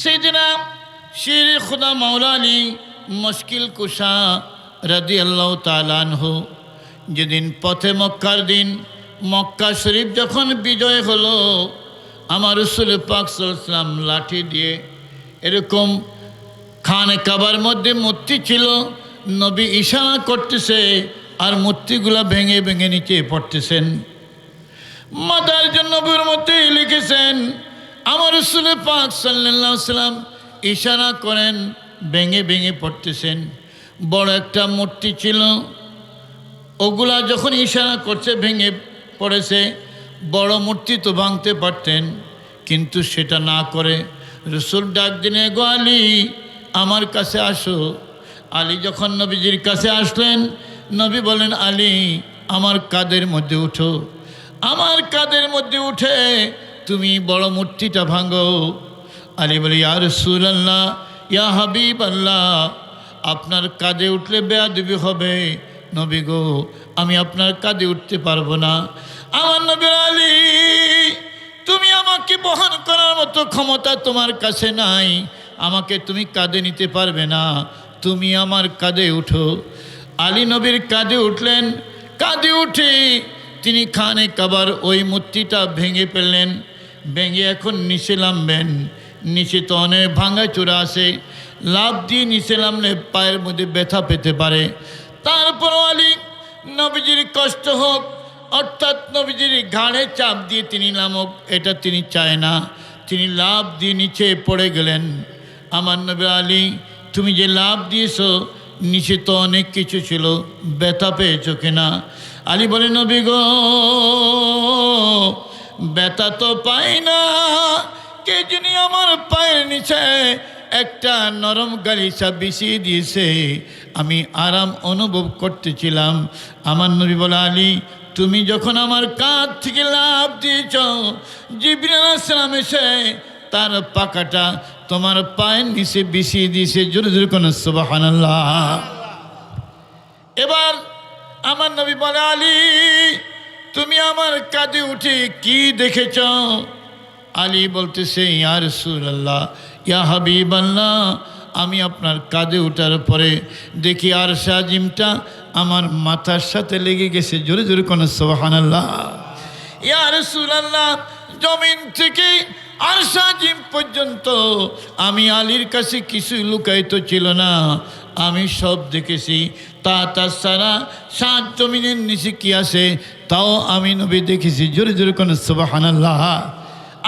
সেদিনা শির খুদা মৌলানি মুশকিল কুশা রাদি আল্লাহ তালানহ যেদিন পথে মক্কার দিন, মক্কা শরীফ যখন বিজয় হলো, আমার রসুল পাক লাঠি দিয়ে এরকম খান কাবার মধ্যে মূর্তি ছিল, নবী ইশারা করতেছে আর মূর্তিগুলা ভেঙে ভেঙে নিচে পড়তেছেন। মাতার জন্য নবীর মধ্যে লিখেছেন আমার রসুল পাক সাল্লাহ সাল্লাম ইশারা করেন, ভেঙে ভেঙে পড়তেছেন। বড় একটা মূর্তি ছিল, ওগুলা যখন ইশারা করছে, ভেঙে পড়েছে, বড় মূর্তি তো ভাঙতে পারতেন, কিন্তু সেটা না করে রসুল ডাক দিনে গো আলী, আমার কাছে আসো। আলী যখন নবীজির কাছে আসলেন, নবী বলেন, আলী, আমার কাদের মধ্যে উঠো। আমার কাদের মধ্যে উঠে তুমি বড় মূর্তিটা ভাঙো। আলী বলি আর রসুল আল্লাহ ইয়া হাবিব আল্লাহ আপনার কাঁধে উঠলে বেয়াদবি হবে। নবী গো, আমি আপনার কাঁধে উঠতে পারব না। আমার নবী আলী, তুমি আমাকে বহন করার মতো ক্ষমতা তোমার কাছে নাই। আমাকে তুমি কাঁধে নিতে পারবে না। তুমি আমার কাঁধে উঠো। আলী নবীর কাঁধে উঠলেন। কাঁধে উঠে তিনি খানে কাবার ওই মূর্তিটা ভেঙে ফেললেন। ভেঙে এখন নিচে নামবেন। নিচে তো অনেক ভাঙা চূড়া আছে। লাভ দিয়ে নিচে নামলে পায়ের মধ্যে ব্যথা পেতে পারে। তারপর আলী নবীজির কষ্ট হোক, অর্থাৎ নবীজির ঘাড়ে চাপ দিয়ে তিনি নামক, এটা তিনি চায় না। তিনি লাভ দিয়ে নিচে পড়ে গেলেন। আমার নবী আলী, তুমি যে লাভ দিয়েছ, নিচে তো অনেক কিছু ছিল, ব্যথা পেয়েছ কিনা? আলী বলে, নবী গো ব্যথা তো পাই না কে যিনি আমার পায়ের নিচে একটা নরম গালিচা বিছিয়ে দিয়েছে। আমি আরাম অনুভব করতেছিলাম। আমার নবী বলে, আলী, তুমি যখন আমার কাঁধ থেকে লাভ দিয়েছ জিবিরাম এসে তার পাকাটা তোমার পায়ের নিচে বিছিয়ে দিয়েছে। জোরে জোরে কোনো সুবাহান এবার আমার নবী বলে, আলী তুমি আমার কাঁধে উঠে কি দেখেছ? আলী বলতেছে, ইয়া রসুল্লাহ ইয়া হাবিব আল্লাহ আমি আপনার কাঁধে ওঠার পরে দেখি আর সাজিমটা আমার মাথার সাথে লেগে গেছে। জোরে জোরে কোনো সোহান আল্লাহ ইয়া রসুল্লাহ জমিন থেকে আর সাজিম পর্যন্ত আমি আলীর কাছে কিছু লুকায়িত ছিল না। আমি সব দেখেছি। তা তাছাড়া সাত জমিনের নিচে কি আছে, তাও আমি নবী দেখেছি। জোরে জোরে কোনো সোবাহান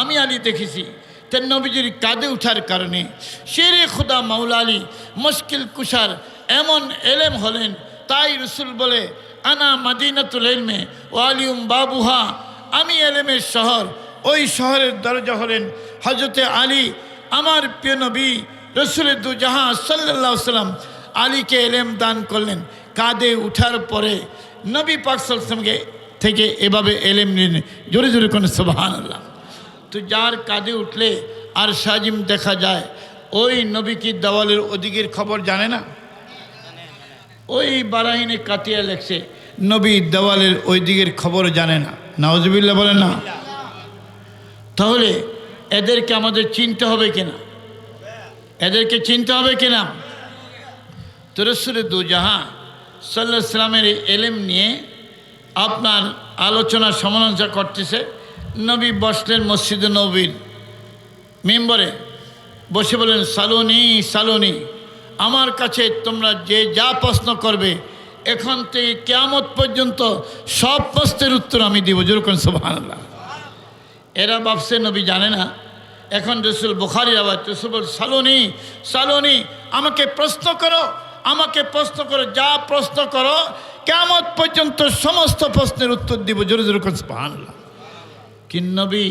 আমি আলী দেখেছি। তার নবীজির কাঁধে উঠার কারণে শেরে খুদা মাউলা আলী মুশকিল কুষার এমন এলেম হলেন। তাই রসুল বলে, আনা মাদিনাতুল এলমে ও আলিউম বাবুহা। আমি এলেমের শহর, ওই শহরের দরজা হলেন হজরতে আলী। আমার প্রিয় নবী রসুলের দু জাহা সাল্লাহ সাল্লাম আলীকে এলেম দান করলেন। কাঁধে উঠার পরে নবী পাক সাল্লামকে থেকে এভাবে এলেম নিলেন। জোরে জোরে কোনো সোবাহান আল্লাহ তো যার কাঁধে উঠলে আর সাজিম দেখা যায়, ওই নবী কি দেওয়ালের ওদিকের খবর জানে না? ওই বারাহিনে কাতিয়া লেখছে, নবী দেওয়ালের ওই দিকের খবর জানে না। নওয়াজবিল্লা বলে না। তাহলে এদেরকে আমাদের চিনতে হবে কিনা? এদেরকে চিনতে হবে কিনা? তরসুরে দু জাহা সাল্লাহ সাল্লামের এলেম নিয়ে আপনার আলোচনা সমালোচনা করতেছে। নবী বসলেন মসজিদে নবীর মেম্বরে, বসে বলেন সালোনি সালোনি, আমার কাছে তোমরা যে যা প্রশ্ন করবে, এখন থেকে কেয়ামত পর্যন্ত সব প্রশ্নের উত্তর আমি দিব। যেরকম সোভানাল্লাহ এরা ভাবছে, নবী জানে না। এখন রসুল বুখারির আবার রসুল বল সালোনি সালোনি, আমাকে প্রশ্ন করো আমাকে প্রশ্ন করো, যা প্রশ্ন করো, কেমন পর্যন্ত সমস্ত প্রশ্নের উত্তর দিব? জোরে জোরে করছে সুবহানাল্লাহ। কি নবী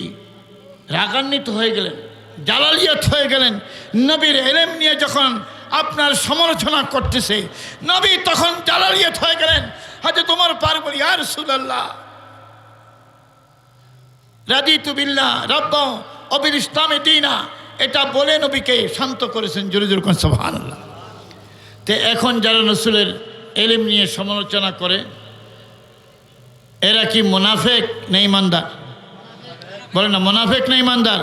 রাগান্বিত হয়ে গেলেন, জালালিয়াত হয়ে গেলেন, নবীর এলেম নিয়ে যখন আপনার সমালোচনা করতেছে, নবী তখন জালালিয়াত হয়ে গেলেন হয়তো তোমার পার বলি আর সুলাল্লাহ রাজি তুবিল্লা রব্ব অবির ইসলামে এটা বলে নবীকে শান্ত করেছেন, জোরে জোরে সোহান আল্লাহ তো এখন যারা রসুলের এলিম নিয়ে সমালোচনা করে, এরা কি মোনাফেক না ইমানদার? বলে না, মোনাফেক না ইমানদার?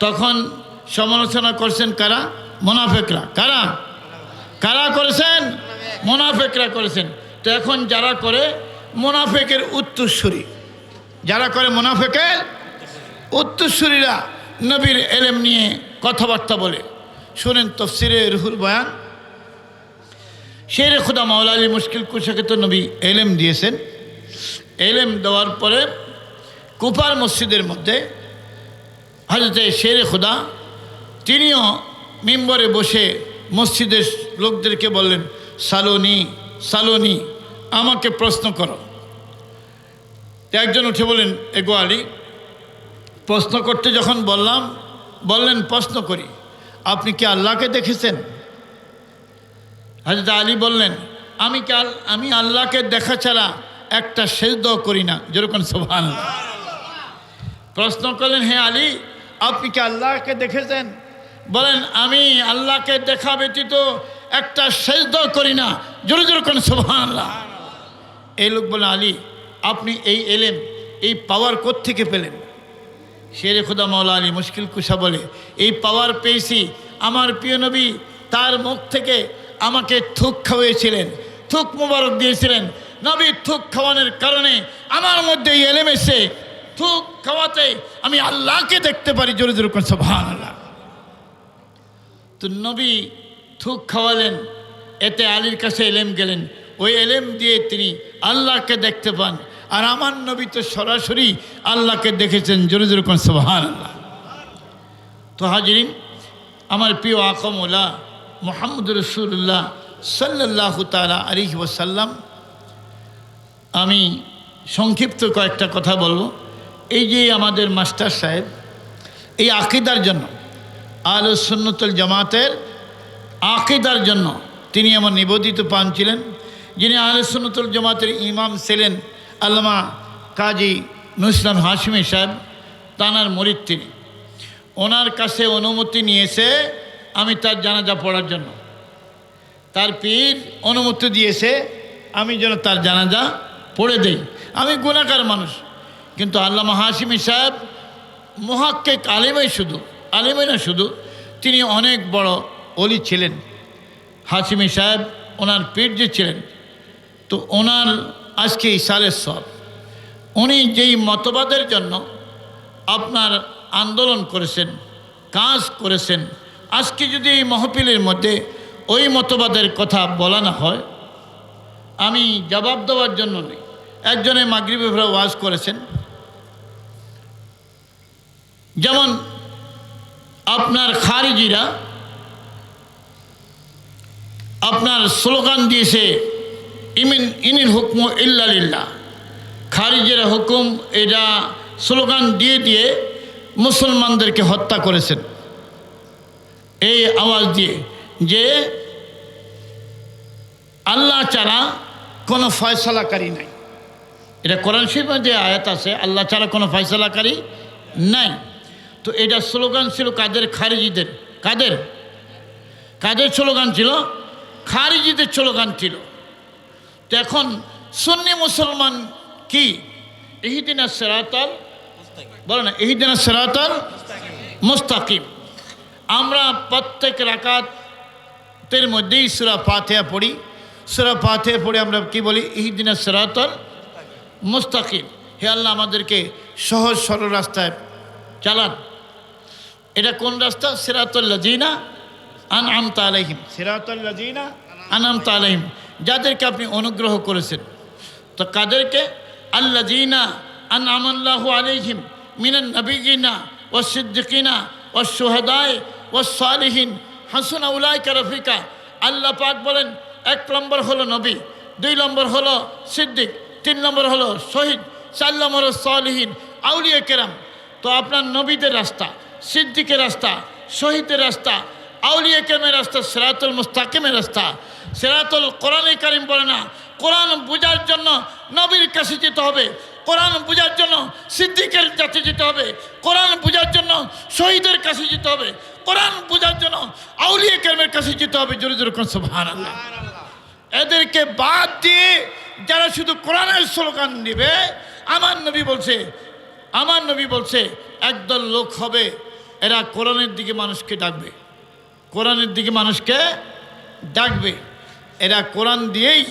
তখন সমালোচনা করছেন কারা? মোনাফেকরা। কারা? কারা করেছেন? মোনাফেকরা করেছেন। তো এখন যারা করে, মোনাফেকের উত্তরসূরি। যারা করে মোনাফেকের উত্তরসূরিরা নবীর এলেম নিয়ে কথাবার্তা বলে। শুনেন তফসিরে রুহুল বয়ান। শের খুদা মাওলা আলী মুশকিল কুশাকে তো নবী এলেম দিয়েছেন। এলেম দেওয়ার পরে কুপার মসজিদের মধ্যে হজরতে শের খুদা তিনিও মিম্বরে বসে মসজিদের লোকদেরকে বললেন, সালোনি সালোনি, আমাকে প্রশ্ন করো। একজন উঠে বলেন এগো আলী, প্রশ্ন করতে যখন বললাম, বললেন প্রশ্ন করি। আপনি কি আল্লাহকে দেখেছেন? হাজরত আলী বললেন, আমি কি আল- আমি আল্লাহকে দেখা ছাড়া একটা সেজদ করি না? যেরকম সোভান প্রশ্ন করলেন, হে আলী, আপনি কি আল্লাহকে দেখেছেন? বলেন, আমি আল্লাহকে দেখা ব্যতীত একটা সেজদ করি না। জোরে কোন সোভান এই লোক বলেন আলী, আপনি এই এলেম, এই পাওয়ার থেকে পেলেন? শেরে খুদা মাওলা আলী মুশকিল কুশা বলে, এই পাওয়ার পেয়েছি আমার প্রিয় নবী, তার মুখ থেকে আমাকে থুক খাওয়িয়েছিলেন থুক মুবারক দিয়েছিলেন। নবী থুক খাওয়ানোর কারণে আমার মধ্যে এলেম এসে থুক খাওয়াতে আমি আল্লাহকে দেখতে পারি, জোরে জোরে করছে ভান আল্লাহ তো নবী থুক খাওয়ালেন, এতে আলীর কাছে এলেম গেলেন। ওই এলেম দিয়ে তিনি আল্লাহকে দেখতে পান। আর আমার নবী তো সরাসরি আল্লাহকে দেখেছেন, জোরে জোরে কোন সুবহান আল্লাহ তো হাজিরিন, আমার প্রিয় আকমুল্লাহ মোহাম্মদ রসুল্লাহ সাল্লাহ তালা আলিহি ওসাল্লাম আমি সংক্ষিপ্ত কয়েকটা কথা বলব। এই যে আমাদের মাস্টার সাহেব, এই আকিদার জন্য আল জামাতের আকিদার জন্য তিনি আমার নিবেদিত পান ছিলেন, যিনি আল সুন্নতুল জামাতের ইমাম ছিলেন আল্লামা কাজী নুসলাম হাশমি সাহেব, তানার মরিদ তিনি। ওনার কাছে অনুমতি নিয়েছে আমি তার জানাজা পড়ার জন্য। তার পীর অনুমতি দিয়েছে, আমি যেন তার জানাজা পড়ে দেই। আমি গুণাকার মানুষ, কিন্তু আল্লামা হাসিমি সাহেব মহাক্কেক আলিমাই শুধু, আলিমাই না শুধু, তিনি অনেক বড় অলি ছিলেন। হাসিমি সাহেব ওনার পীর যে ছিলেন, তো ওনার আজকে ইসারের সব। উনি যেই মতবাদের জন্য আপনার আন্দোলন করেছেন, কাজ করেছেন আজকে যদি এই মহফিলের মধ্যে ওই মতবাদের কথা বলা না হয়, আমি জবাব দেওয়ার জন্য নেই। একজনে মাগরিবে ফেরা ওয়াজ করেছেন। যেমন আপনার খারিজিরা আপনার স্লোগান দিয়েছে, ইমিন, ইনিল হুকম ইল্লালিল্লাহ খারিজের হুকুম, এটা স্লোগান দিয়ে দিয়ে মুসলমানদেরকে হত্যা করেছেন। এই আওয়াজ দিয়ে যে আল্লাহ ছাড়া কোনো ফয়সলাকারী নাই। এটা কোরআন শরীফে যে আয়াত আছে, আল্লাহ ছাড়া কোনো ফয়সলাকারী নাই। তো এটা স্লোগান ছিল কাদের? খারিজিদের। কাদের? কাদের স্লোগান ছিল? খারিজিদের স্লোগান ছিল। তো এখন সুন্নি মুসলমান কি? ইহিদিনা সেরাতাল বলে না ইহিদিনা সেরাতাল মুস্তাকিম। আমরা প্রত্যেক রাকাতের মধ্যেই সুরা ফাতেহা পড়ি। সুরা ফাতেহা পড়ে আমরা কি বলি? ইহিদিনা সেরাতাল মুস্তাকিম। হে আল্লাহ আমাদেরকে সহজ সরল রাস্তায় চালান। এটা কোন রাস্তা? সিরাতুল্লাজিনা আন আমতা আলাইহিম। সিরাতুল্লাজিনা আন আমতা আলাইহিম। যাদেরকে আপনি অনুগ্রহ করেছেন। তো কাদেরকে? আল্লাজিনা আন আমাল্লাহু আলাইহিম মিনান নবীনা ও সিদ্দিকিনা ও সোহদায় ও সালিহীন হাসুন উলাইকা রফিকা। আল্লাহ পাক বলেন, এক নম্বর হলো নবী, দুই নম্বর হলো সিদ্দিক, তিন নম্বর হলো শহীদ, চার নম্বর সালিহীন, আউলিয়া কেরাম। তো আপনার নবীদের রাস্তা, সিদ্দিকের রাস্তা, শহীদের রাস্তা, আউলিয়া কেমের রাস্তা, সেরাতুল মুস্তাকিমের রাস্তা। সেরাতুল কোরআনে কারিম বলে না, কোরআন বোঝার জন্য নবীর কাছে যেতে হবে। কোরআন বোঝার জন্য সিদ্দিকের কাছে যেতে হবে, কোরআন বোঝার জন্য শহীদের কাছে যেতে হবে, কোরআন বোঝার জন্য আউলিয়া কেমের কাছে যেতে হবে, জোরে জোরে কোন সুবহান এদেরকে বাদ দিয়ে যারা শুধু কোরআনের স্লোগান নেবে, আমার নবী বলছে, আমার নবী বলছে, একদল লোক হবে, এরা কোরআনের দিকে মানুষকে ডাকবে। কোরআনের দিকে মানুষকে ডাকবে। এরা কোরআন দিয়েই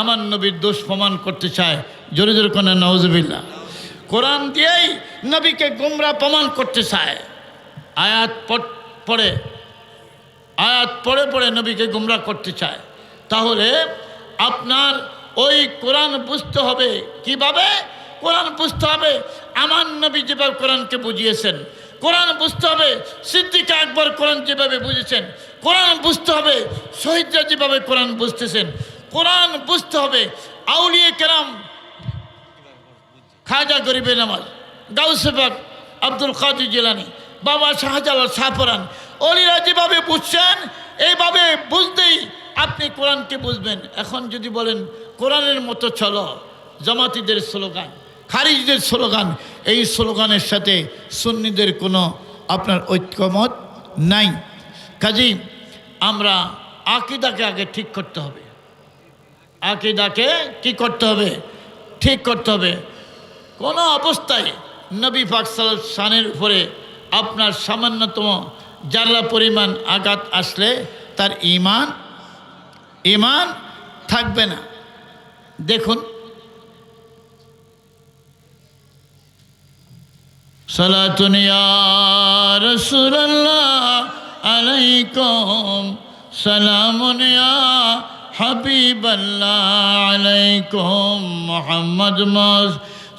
আমার নবীর দোষ প্রমাণ করতে চায়। জোরে জোরে কোনো নওয়াজবিল্লা কোরআন দিয়েই নবীকে গুমরা প্রমাণ করতে চায়। আয়াত পড়- আয়াত পড়ে পড়ে নবীকে গুমরা করতে চায়। তাহলে আপনার ওই কোরআন বুঝতে হবে। কীভাবে? কোরআন বুঝতে হবে। আমার নবী যেভাবে কোরআনকে বুঝিয়েছেন। কোরআন বুঝতে হবে। সিদ্দিকা আকবর কোরআন যেভাবে বুঝেছেন। কোরআন বুঝতে হবে। শহীদরা যেভাবে কোরআন বুঝতেছেন। কোরআন বুঝতে হবে। আউলিয়ে কেরাম খাজা গরিবের নামাজ। গাউসেবাগ আব্দুল কাদের জিলানি, বাবা শাহজালাল শাহপরান অলিরা যেভাবে বুঝছেন, এইভাবে বুঝতেই আপনি কোরআনকে বুঝবেন। এখন যদি বলেন, কোরআনের মতো চলো, জামাতিদের স্লোগান, খারিজদের স্লোগান, এই স্লোগানের সাথে সুন্নিদের কোনো আপনার ঐক্যমত নাই। কাজেই আমরা আকিদাকে আগে ঠিক করতে হবে। আকিদাকে কি করতে হবে? ঠিক করতে হবে। কোনো অবস্থায় নবী পাক সাল্লাল্লাহু শানের উপরে আপনার সামান্যতম জারলা পরিমাণ আঘাত আসলে তার ইমান ইমান থাকবে না। দেখুন। সালাতুন রাসূলুল্লাহ আলাইকুম, সালামুন ইয়া হাবিবাল্লাহ আলাইকুম, মুহাম্মদ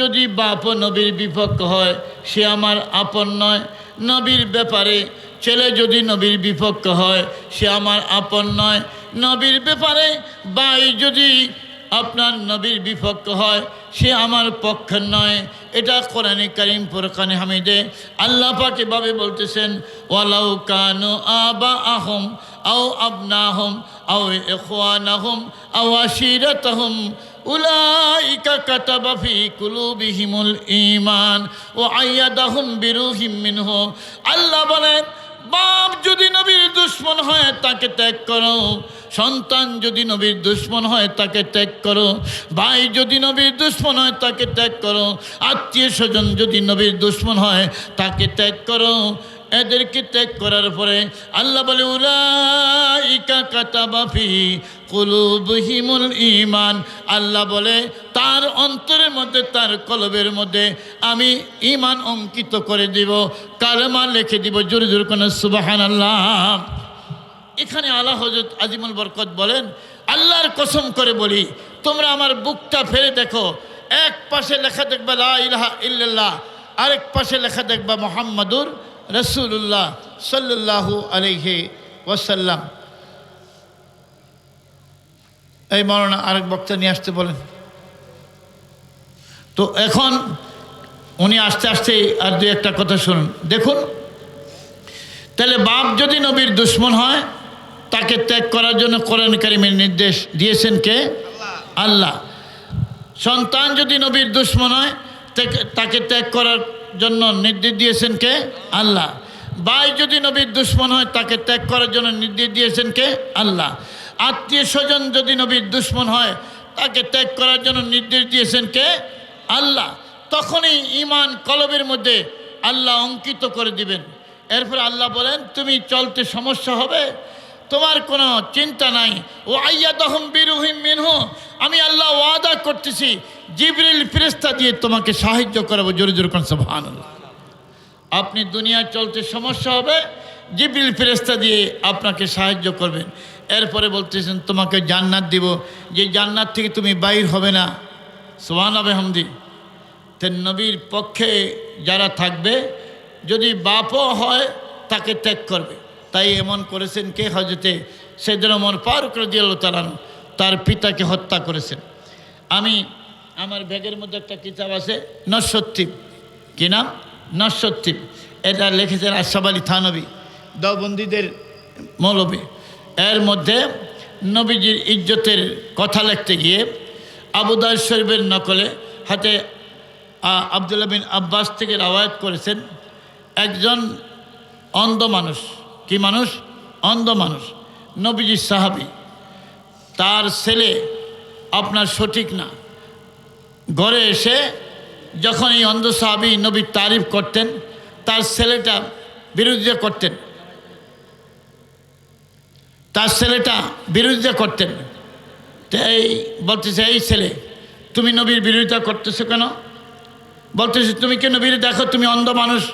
যদি বাপ নবীর বিপক্ষ হয়, সে আমার আপন নয়। নবীর ব্যাপারে ছেলে যদি নবীর বিপক্ষ হয়, সে আমার আপন নয়। নবীর ব্যাপারে ভাই যদি আপনার নবীর বিপক্ষ হয়, সে আমার পক্ষ নয়। এটা কোরআনে কারিম পুরকানে হামিদে আল্লাহ এভাবে বলতেছেন, ওয়ালাউ কানু আবা আহম আও আবনাহম আও ইখওয়ানাহম আও আশিরাতাহম। উলাইকা কাতাবা ফি কুলুবিহিমুল ঈমান ওয়া আইয়াদাহুম বিরুহিম মিনহু। আল্লাহ বলেন, বাপ যদি নবীর দুশ্মন হয় তাকে ত্যাগ করো। সন্তান যদি নবীর দুশ্মন হয় তাকে ত্যাগ করো। ভাই যদি নবীর দুশ্মন হয় তাকে ত্যাগ করো। আত্মীয় স্বজন যদি নবীর দুশ্মন হয় তাকে ত্যাগ করো। এদেরকে ত্যাগ করার পরে আল্লাহ বলে কুলুবহিমুল ইমান আল্লাহ বলে, তার অন্তরের মধ্যে, তার কলবের মধ্যে আমি ইমান অঙ্কিত করে দিব, কালেমা লিখে দিব, জোরে জোর কোনো সুবাহান আল্লাহ এখানে আল্লাহ হজরত আজিমুল বরকত বলেন, আল্লাহর কসম করে বলি, তোমরা আমার বুকটা ফেলে দেখো। এক পাশে লেখা দেখবে লা ইলাহা আরেক পাশে লেখা দেখবা মোহাম্মদুর রসুল্লাহ সাল্লাল্লাহু আলাইহি ওয়াসাল্লাম। এই মরনা আরেক বক্তা নিয়ে আসতে বলেন। তো এখন উনি আস্তে আস্তে আর দু একটা কথা শুনুন। দেখুন, তাহলে বাপ যদি নবীর দুশ্মন হয়, তাকে ত্যাগ করার জন্য কোরআন কারিমের নির্দেশ দিয়েছেন কে? আল্লাহ। সন্তান যদি নবীর দুশ্মন হয় তাকে ত্যাগ করার জন্য নির্দেশ দিয়েছেন কে? আল্লাহ। ভাই যদি নবীর দুশ্মন হয়, তাকে ত্যাগ করার জন্য নির্দেশ দিয়েছেন কে? আল্লাহ। আত্মীয় স্বজন যদি নবীর দুশ্মন হয়, তাকে ত্যাগ করার জন্য নির্দেশ দিয়েছেন কে? আল্লাহ। তখনই ইমান কলবের মধ্যে আল্লাহ অঙ্কিত করে দিবেন। এরপর আল্লাহ বলেন, তুমি চলতে সমস্যা হবে তোমার কোনো চিন্তা নাই। ও আইয়া দহম বিরুহিম মিনহ। আমি আল্লাহ ওয়াদা করতেছি, জিবরিল ফেরেস্তা দিয়ে তোমাকে সাহায্য করাবো, জোরে জোরে কোন সুবহান আপনি দুনিয়া চলতে সমস্যা হবে, জিবরিল ফেরেস্তা দিয়ে আপনাকে সাহায্য করবেন এরপরে বলতেছেন, তোমাকে জান্নাত দিব। যে জান্নাত থেকে তুমি বাইর হবে না। সোহান আবে হামদি তে নবীর পক্ষে যারা থাকবে, যদি বাপও হয়, তাকে ত্যাগ করবে। তাই এমন করেছেন কে হজরতে সেদিন মন করে দিয়ে তালানো তার পিতাকে হত্যা করেছেন। আমি আমার ব্যাগের মধ্যে একটা কিতাব আছে নশ্বত্তিব কি নাম? নশ্বত্তিব এটা লিখেছেন আশরাফ আলী থানবী দবন্দীদের মৌলবী। এর মধ্যে নবীজির ইজ্জতের কথা লিখতে গিয়ে আবুদার শরীফের নকলে হাতে আবদুল্লাহ বিন আব্বাস থেকে রাওয়ায়াত করেছেন একজন অন্ধ মানুষ। কি মানুষ? অন্ধ মানুষ। নবীজি সাহাবি। তার ছেলে আপনার সঠিক না। ঘরে এসে যখন এই অন্ধ সাহাবি নবীর তারিফ করতেন, তার ছেলেটা বিরোধিতা করতেন। তার ছেলেটা বিরোধিতা করতেন। এই বলতেছে, এই ছেলে, তুমি নবীর বিরোধিতা করতেছো কেন? বলতেছে, তুমি কেন নবীর দেখো, তুমি অন্ধ মানুষ?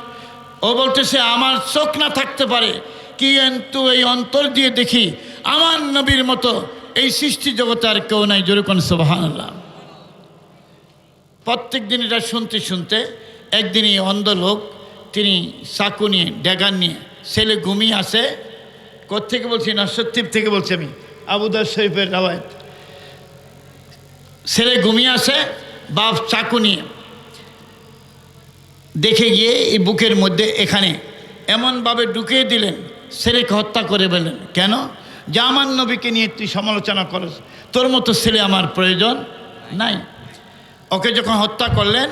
ও বলতেছে, আমার চোখ না থাকতে পারে কিন্তু এই অন্তর দিয়ে দেখি আমার নবীর মতো এই সৃষ্টি জগতে আর কেউ নাই কোন সোবাহান প্রত্যেক দিন এটা শুনতে শুনতে একদিন এই অন্ধ লোক, তিনি চাকু নিয়ে ড্যাগান নিয়ে, ছেলে ঘুমিয়ে আসে কোথেকে বলছি না সত্যিপ থেকে বলছি আমি আবুদার শরীফের রাওয়ায়ত। ছেলে ঘুমিয়ে আসে বাপ চাকু নিয়ে। দেখে গিয়ে এই বুকের মধ্যে এখানে এমনভাবে ঢুকিয়ে দিলেন ছেলেকে হত্যা করে বললেন কেন? যে আমার নবীকে নিয়ে তুই সমালোচনা করস, তোর মতো ছেলে আমার প্রয়োজন নাই। ওকে যখন হত্যা করলেন,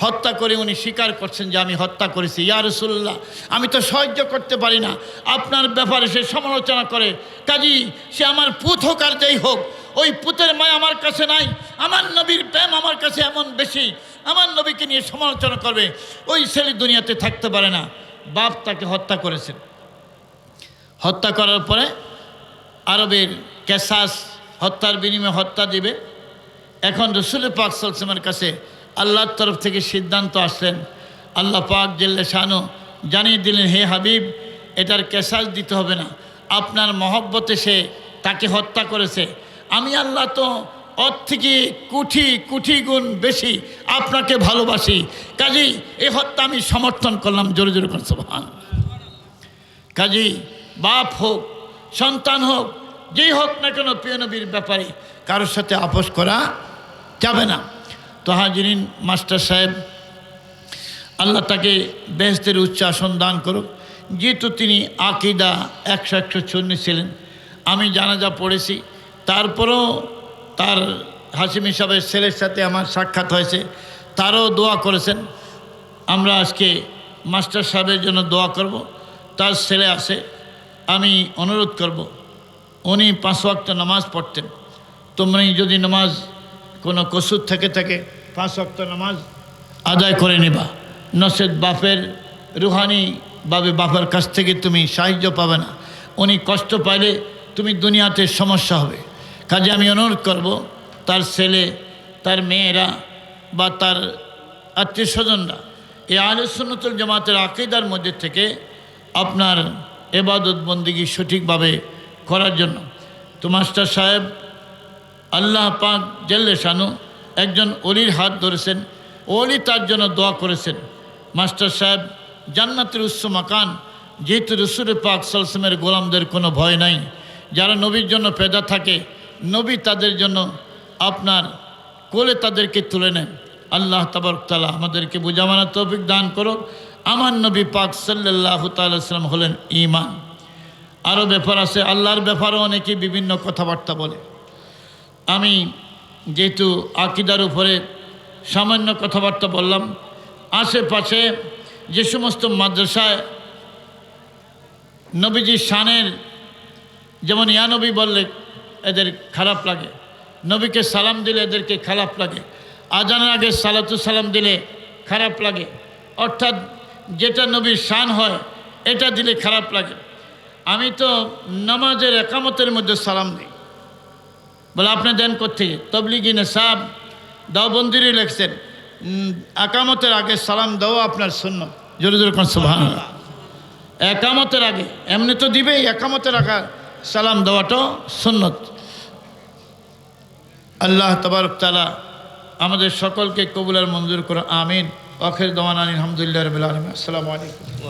হত্যা করে উনি স্বীকার করছেন যে আমি হত্যা করেছি। ইয়া রসুল্লাহ আমি তো সহ্য করতে পারি না। আপনার ব্যাপারে সে সমালোচনা করে। কাজী, সে আমার পুত হোক আর যাই হোক, ওই পুতের মায় আমার কাছে নাই। আমার নবীর প্রেম আমার কাছে এমন বেশি। আমার নবীকে নিয়ে সমালোচনা করবে। ওই ছেলে দুনিয়াতে থাকতে পারে না। বাপ তাকে হত্যা করেছেন হত্যা করার পরে আরবের ক্যাসাস হত্যার বিনিময়ে হত্যা দিবে। এখন রসুল পাক সালসেমের কাছে আল্লাহর তরফ থেকে সিদ্ধান্ত আসলেন, আল্লাহ পাক জেল্লে শানু জানিয়ে দিলেন, হে হাবিব, এটার ক্যাসাস দিতে হবে না। আপনার মহব্বতে সে তাকে হত্যা করেছে। আমি আল্লাহ তো ওর থেকে কুঠি কুঠি গুণ বেশি আপনাকে ভালোবাসি। কাজেই এ হত্যা আমি সমর্থন করলাম। জোরে জোরে করছে কাজী বাপ হোক, সন্তান হোক, যেই হোক না কেন প্রিয় নবীর ব্যাপারে কারোর সাথে আপোষ করা যাবে না। তো হাজিরিন মাস্টার সাহেব, আল্লাহ তাকে বেহেস্তের উচ্চ আসন দান করুক। যেহেতু তিনি আকিদা একশো একশো চন্নি ছিলেন, আমি জানাজা পড়েছি। তারপরেও তার হাসিম সাহেবের ছেলের সাথে আমার সাক্ষাৎ হয়েছে, তারও দোয়া করেছেন। আমরা আজকে মাস্টার সাহেবের জন্য দোয়া করব। তার ছেলে আসে আমি অনুরোধ করব, উনি পাঁচ ওয়াক্ত নামাজ পড়তেন। তোমরা যদি নামাজ কোনো কসুর থেকে থাকে, পাঁচ ওয়াক্ত নামাজ আদায় করে নিবা। নসেদ বাপের রুহানিভাবে বাপের কাছ থেকে তুমি সাহায্য পাবে না। উনি কষ্ট পাইলে তুমি দুনিয়াতে সমস্যা হবে। কাজে আমি অনুরোধ করব, তার ছেলে, তার মেয়েরা বা তার আত্মীয় স্বজনরা, এই আলোচনতুল জামাতের আকিদার মধ্যে থেকে আপনার এবাদত বন্দিগি সঠিকভাবে করার জন্য। তো মাস্টার সাহেব, আল্লাহ পাক জেল্লে শানু একজন অলির হাত ধরেছেন। অলি তার জন্য দোয়া করেছেন। মাস্টার সাহেব, জান্নাতের উৎস মাকান, যেহেতু রসুল পাক সালসমের গোলামদের কোনো ভয় নাই, যারা নবীর জন্য পেদা থাকে, নবী তাদের জন্য আপনার কোলে তাদেরকে তুলে নেন। আল্লাহ তাবরকতালা আমাদেরকে বুঝামানা তৌফিক দান করো আমার নবী পাক সাল্লাহ তাল্লাম হলেন ইমান আরও ব্যাপার আছে আল্লাহর ব্যাপারও অনেকে বিভিন্ন কথাবার্তা বলে। আমি যেহেতু আকিদার উপরে সামান্য কথাবার্তা বললাম, আশেপাশে যে সমস্ত মাদ্রাসায় নবীজি শানের, যেমন ইয়ানবী বললে এদের খারাপ লাগে, নবীকে সালাম দিলে এদেরকে খারাপ লাগে, আজানের আগে সালাতু সালাম দিলে খারাপ লাগে, অর্থাৎ যেটা নবীর শান হয়, এটা দিলে খারাপ লাগে। আমি তো নামাজের একামতের মধ্যে সালাম দিই। বলে, আপনি দেন কোথেকে তবলিগি সাব দাওবন্দিরই লেখছেন একামতের আগে সালাম দাও আপনার শূন্য জোরে জোরে কোন সুবহান একামতের আগে, এমনি তো দিবেই, একামতের আগে সালাম দেওয়াটাও সুন্নত। আল্লাহ তবারক তালা আমাদের সকলকে কবুলার মঞ্জুর করে আমিন। অখের দওয়ান আলহামদুলিল্লাহ রবিল আলম আসসালামু আলাইকুম।